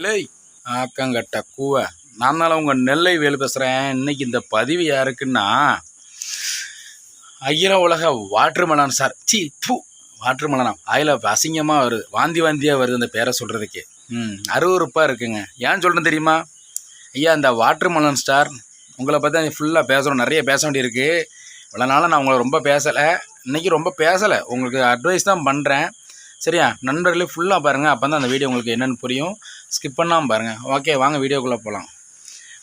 இல்லை. ஆக்கங்கட்ட கூவ. நான் தான் உங்கள் நெல்லை வேலு பேசுகிறேன் இன்னைக்கு இந்த பதிவு யாருக்குன்னா அகில உலக வாட்டர் சார். சி பூ வாட்ருமலனா அதில் அசிங்கமாக வருது. வாந்தி வாந்தியாக வருது அந்த பேரை சொல்கிறதுக்கு ம் அருவறுப்பாக இருக்குங்க. ஏன் சொல்கிறேன் தெரியுமா? ஐயா இந்த வாட்டர் ஸ்டார் உங்களை பற்றி ஃபுல்லாக பேசணும். நிறைய பேச வேண்டியிருக்கு. இவ்வளோ நாளாக நான் உங்களை ரொம்ப பேசலை. இன்றைக்கி ரொம்ப பேசலை. உங்களுக்கு அட்வைஸ் தான் பண்ணுறேன் சரியா? நண்பர்களே ஃபுல்லாக பாருங்கள் அப்போ தான் அந்த வீடியோ உங்களுக்கு என்னென்னு புரியும். ஸ்கிப் பண்ணாமல் பாருங்கள் ஓகே வாங்க வீடியோக்குள்ளே போகலாம்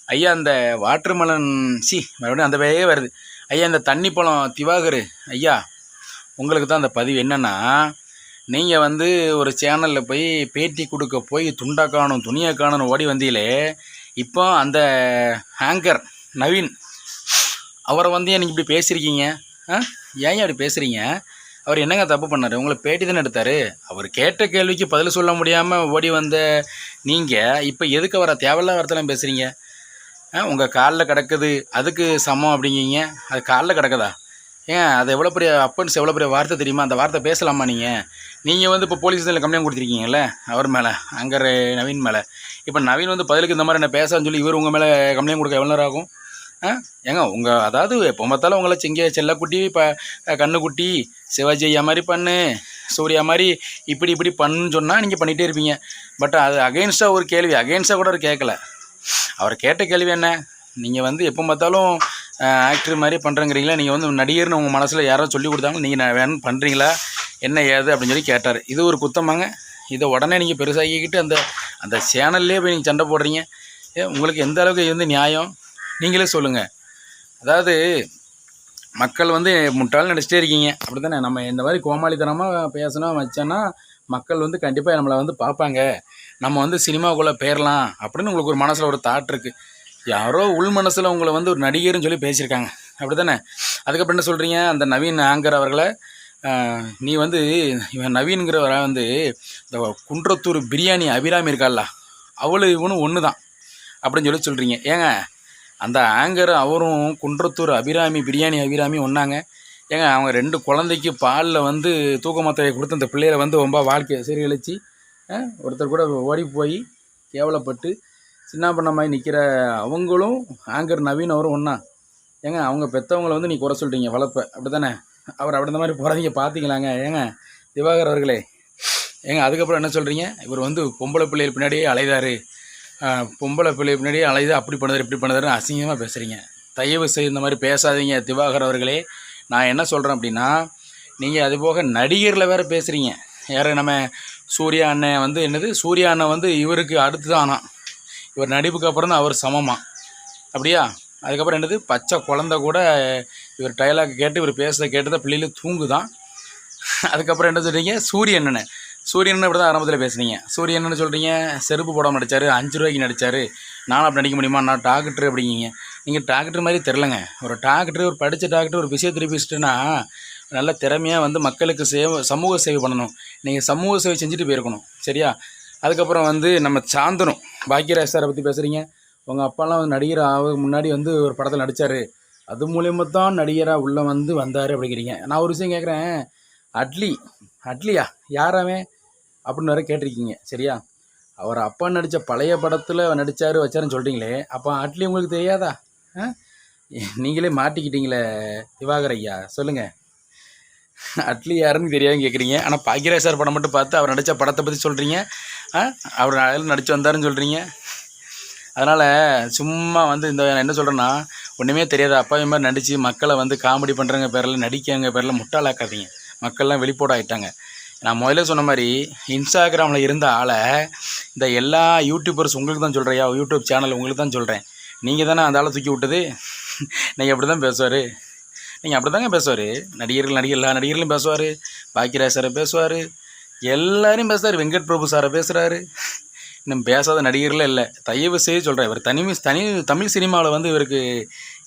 ஐயா அந்த வாட்டர் மெலன் சி மறுபடியும் அந்த வேலையே வருது. ஐயா இந்த தண்ணி பழம் திவாகர். ஐயா உங்களுக்கு தான் அந்த பதிவு என்னென்னா நீங்கள் வந்து ஒரு சேனலில் போய் பேட்டி கொடுக்க போய் துண்டா காணும் துணியை காணும்னு ஓடி வந்தீங்களே இப்போ அந்த ஹேங்கர் நவீன் அவரை வந்து எனக்கு இப்படி பேசியிருக்கீங்க? ஆ? ஏன் அப்படி பேசுகிறீங்க அவர் என்னங்க தப்பு பண்ணார்? உங்களை பேட்டி தானே எடுத்தார்? அவர் கேட்ட கேள்விக்கு பதில் சொல்ல முடியாமல் ஓடி வந்த நீங்கள் இப்போ எதுக்கு அவரை தேவையில்லாத வார்த்தைலாம் பேசுகிறீங்க உங்கள் காலில் கிடக்குது. அதுக்கு சமம் அப்படிங்கிங்க அது காலில் கிடக்குதா? ஏன் அது எவ்வளோ பெரிய அப்பன்ஸ் எவ்வளோ பெரிய வார்த்தை தெரியுமா? அந்த வார்த்தை பேசலாமா நீங்கள் நீங்கள் வந்து இப்போ போலீஸ் ஸ்டேஷனில் கம்ப்ளைண்ட் கொடுத்துருக்கீங்கல்ல அவர் மேலே அங்கே நவீன் மேலே. இப்போ நவீன் வந்து பதிலுக்கு இந்த மாதிரி என்ன பேசான்னு சொல்லி இவர் உங்கள் மேலே கம்ப்ளைண்ட் கொடுக்க எவ்வளோ நேரம் ஆகும்? ஏங்க உங்கள் அதாவது எப்போ பார்த்தாலும் உங்களை செங்க செல்லக்குட்டி இப்போ கண்ணுக்குட்டி சிவாஜி ஐயா மாதிரி பண்ணு சூர்யா மாதிரி இப்படி இப்படி பண்ணுன்னு சொன்னால் நீங்கள் பண்ணிகிட்டே இருப்பீங்க. பட் அது அகெயின்ஸ்டாக ஒரு கேள்வி அகெயின்ஸ்டாக கூட அவர் கேட்கல அவர் கேட்ட கேள்வி என்ன? நீங்கள் வந்து எப்போ பார்த்தாலும் ஆக்டர் மாதிரி பண்ணுறங்கிறீங்களா நீங்கள் வந்து நடிகர்னு உங்கள் மனசில் யாரோ சொல்லி கொடுத்தாங்க நீங்கள் நான் வேணும் பண்ணுறீங்களா என்ன ஏது அப்படின்னு சொல்லி கேட்டார். இது ஒரு குத்தமாங்க. இதை உடனே நீங்கள் பெருசாகிக்கிட்டு அந்த அந்த சேனல்லே போய் நீங்கள் சண்டை போடுறீங்க. உங்களுக்கு எந்த அளவுக்கு இது வந்து நியாயம்? நீங்களே சொல்லுங்கள் அதாவது மக்கள் வந்து முட்டாள் நடிச்சிட்டே இருக்கீங்க. அப்படி தானே நம்ம இந்த மாதிரி கோமாளித்தனமாக பேசணும் வச்சோன்னா மக்கள் வந்து கண்டிப்பாக நம்மளை வந்து பார்ப்பாங்க. நம்ம வந்து சினிமாவுக்குள்ளே பேரலாம் அப்படின்னு உங்களுக்கு ஒரு மனசில் ஒரு தாட் இருக்குது யாரோ உள் மனசில் உங்களை வந்து ஒரு நடிகர்னு சொல்லி பேசியிருக்காங்க. அப்படி தானே அதுக்கப்புறம் என்ன சொல்கிறீங்க அந்த நவீன் ஆங்கர் அவர்களை நீ வந்து இவன் நவீன்கிறவரை வந்து இந்த குன்றத்தூர் பிரியாணி அபிராமி இருக்கால்ல அவளு இவனும் ஒன்று தான் அப்படின்னு சொல்லி சொல்கிறீங்க ஏங்க அந்த ஆங்கர் அவரும் குன்றத்தூர் அபிராமி பிரியாணி அபிராமி ஒன்றாங்க ஏங்க அவங்க ரெண்டு குழந்தைக்கு பாலில் வந்து தூக்க மாத்திரையை கொடுத்து அந்த பிள்ளையில வந்து ரொம்ப வாழ்க்கையை சீரழிச்சு ஒருத்தர் கூட ஓடி போய் கேவலப்பட்டு சின்ன மாதிரி நிற்கிற அவங்களும் ஆங்கர் நவீன் அவரும் ஒன்றா ஏங்க அவங்க பெற்றவங்கள வந்து நீ குறை சொல்கிறீங்க வளர்ப்ப. அப்படி தானே அவர் அப்படி இந்த மாதிரி போகிறதீங்க பார்த்தீங்களாங்க ஏங்க திவாகர் அவர்களே. ஏங்க அதுக்கப்புறம் என்ன சொல்கிறீங்க இவர் வந்து பொம்பளை பிள்ளைகள் பின்னாடியே அலைதாரு. பொம்பளை பிள்ளை பின்னாடி அலைது அப்படி பண்ணுறது இப்படி பண்ணுறாரு அசிங்கமாக பேசுகிறீங்க தயவு செய்து இந்த மாதிரி பேசாதீங்க திவாகர் அவர்களே. நான் என்ன சொல்கிறேன் அப்படின்னா நீங்கள் அது போக நடிகரில் வேறு பேசுகிறீங்க யார் நம்ம சூர்யா அண்ணன் வந்து என்னது? சூர்யா அண்ணன் வந்து இவருக்கு அடுத்து தான் ஆனால் இவர் நடிப்புக்கு அப்புறம் தான் அவர் சமமாக அப்படியா? அதுக்கப்புறம் என்னது? பச்சை குழந்த கூட இவர் டைலாக் கேட்டு இவர் பேசுகிறத கேட்டு தான் பிள்ளைகளும் தூங்குதான். அதுக்கப்புறம் என்ன சொல்கிறீங்க சூரியன் சூரியன் இப்படி தான் ஆரம்பத்தில் பேசுனீங்க. சூரியன் என்ன சொல்கிறீங்க செருப்பு போடாமல் நடித்தார் அஞ்சு ரூபாய்க்கு நடித்தார் நானும் அப்படி நடிக்க முடியுமா? நான் டாக்டர் அப்படிங்கிங்க. நீங்கள் டாக்டர் மாதிரி தெரிலங்க ஒரு டாக்டர் ஒரு படித்த டாக்டர் ஒரு பிசியோதெரபிஸ்ட்டுனா நல்ல திறமையாக வந்து மக்களுக்கு சேவை சமூக சேவை பண்ணணும். நீங்கள் சமூக சேவை செஞ்சுட்டு போயிருக்கணும். சரியா? அதுக்கப்புறம் வந்து நம்ம சாந்தனும். பாக்கியராஜ் சாரை பற்றி பேசுகிறீங்க உங்கள் அப்பாலாம் வந்து நடிகர் ஆக முன்னாடி வந்து ஒரு படத்தில் நடித்தார் அது மூலியமாக தான் நடிகராக உள்ளே வந்து வந்தார் அப்படிங்கிறீங்க. நான் ஒரு விஷயம் கேட்குறேன் அட்லி அட்லியா? யாராவே அப்படின்னு வேறு கேட்டிருக்கீங்க. சரியா? அவர் அப்பா நடித்த பழைய படத்தில் நடித்தார் வச்சாருன்னு சொல்கிறீங்களே அப்போ அட்லி உங்களுக்கு தெரியாதா? நீங்களே மாட்டிக்கிட்டீங்களே திவாகர் ஐயா. சொல்லுங்கள் அட்லி யாருன்னு தெரியாதுன்னு கேட்குறீங்க ஆனால் பாக்கியராஜ் சார் படம் மட்டும் பார்த்து அவர் நடித்த படத்தை பற்றி சொல்கிறீங்க அவர் அதில் நடித்து வந்தாருன்னு சொல்கிறீங்க அதனால் சும்மா வந்து இந்த என்ன சொல்கிறேன்னா ஒன்றுமே தெரியாத. அப்பா மாதிரி நடித்து மக்களை வந்து காமெடி பண்ணுறங்க பேரில் நடிக்கங்க பேரில் முட்டாளாக்காதீங்க. மக்கள்லாம் வெளிப்போட ஆகிட்டாங்க நான் முதல்ல சொன்ன மாதிரி இன்ஸ்டாகிராமில் இருந்த ஆளை இந்த எல்லா யூடியூபர்ஸ் உங்களுக்கு தான் சொல்கிறையா யூடியூப் சேனல் உங்களுக்கு தான் சொல்கிறேன் நீங்கள் தானே அந்த ஆளை தூக்கி விட்டது? நீங்கள் அப்படி தான் பேசுவார். நீங்கள் அப்படி தாங்க பேசுவார். நடிகர்கள் நடிகர் எல்லா நடிகர்களும் பேசுவார். பாக்கியராஜ் சாரை பேசுவார். எல்லோரையும் பேசுகிறார் வெங்கட் பிரபு சாரை பேசுகிறாரு இன்னும் பேசாத நடிகர்லாம் இல்லை. தயவு செய்து சொல்கிறேன் இவர் தனி தனி தமிழ் சினிமாவில் வந்து இவருக்கு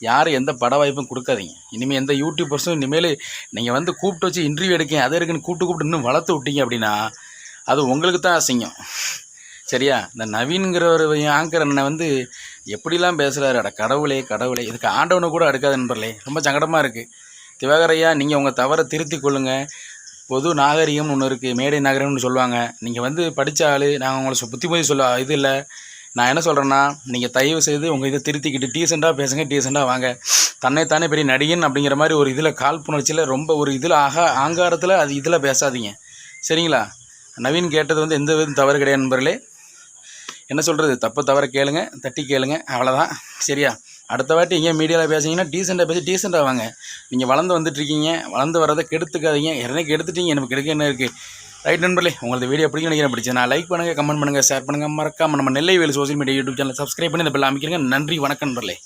யாரும் எந்த பட வாய்ப்பும் கொடுக்காதீங்க. இனிமேல் எந்த யூடியூபர்ஸும் இனிமேல் நீங்கள் வந்து கூப்பிட்டு வச்சு இன்டர்வியூ எடுக்கீங்க அதை இருக்குன்னு கூப்பிட்டு கூப்பிட்டு இன்னும் வளர்த்து விட்டீங்க அப்படின்னா அது உங்களுக்கு தான் அசிங்கம். சரியா? இந்த நவீன்கிற ஒரு ஆங்கர் அண்ணனை வந்து எப்படிலாம் பேசுகிறாரு அட கடவுளே கடவுளே. இதுக்கு ஆண்டவனை கூட அடுக்காது நண்பர்களே ரொம்ப சங்கடமாக இருக்குது திவாகரையா நீங்கள் உங்கள் தவறை திருத்தி கொள்ளுங்கள் பொது நாகரிகம்னு ஒன்று இருக்குது மேடை நாகரிகம்னு சொல்லுவாங்க. நீங்கள் வந்து படித்த ஆள் நான் உங்களை சொ- புத்திமதி சொல்ல இது இல்லை. நான் என்ன சொல்கிறேன்னா நீங்கள் தயவு செய்து உங்கள் இதை திருத்திக்கிட்டு டீசெண்டாக பேசுங்க டீசெண்டாக வாங்க. தன்னைத்தானே பெரிய நடிகன் அப்படிங்கிற மாதிரி ஒரு இதில் காழ்ப்புணர்ச்சியில் ரொம்ப ஒரு இதில் ஆகா ஆங்காரத்தில் அது இதில் பேசாதீங்க. சரிங்களா? நவீன் கேட்டது வந்து எந்த விதம் தவறு கிடையாது நண்பர்களே. என்ன சொல்கிறது தப்பு தவற கேளுங்க தட்டி கேளுங்க. அவ்வளோதான் சரியா? அடுத்த வாட்டி எங்கேயும் மீடியாவில் பேசிங்கன்னா டீசெண்டாக பேசி டீசெண்டாக வாங்க. நீங்கள் வளர்ந்து வந்துட்டுருக்கீங்க வளர்ந்து வரதை கெடுத்துக்காதீங்க. ஏற்கனவே கெடுத்துட்டீங்க எனக்கு கெடுக்க என்ன இருக்குது ரைட் நண்பர்களே உங்களுக்கு வீடியோ பிடிக்கும் நினைக்கிறேன் பிடிச்சேன் நான் லைக் பண்ணுங்கள் கமெண்ட் பண்ணுங்கள் ஷேர் பண்ணுங்கள் மறக்காம நம்ம Nellai Velu social media YouTube channel subscribe பண்ணி இந்த பெல் அமைக்கிறீங்க. நன்றி வணக்கம் நண்பர்களே.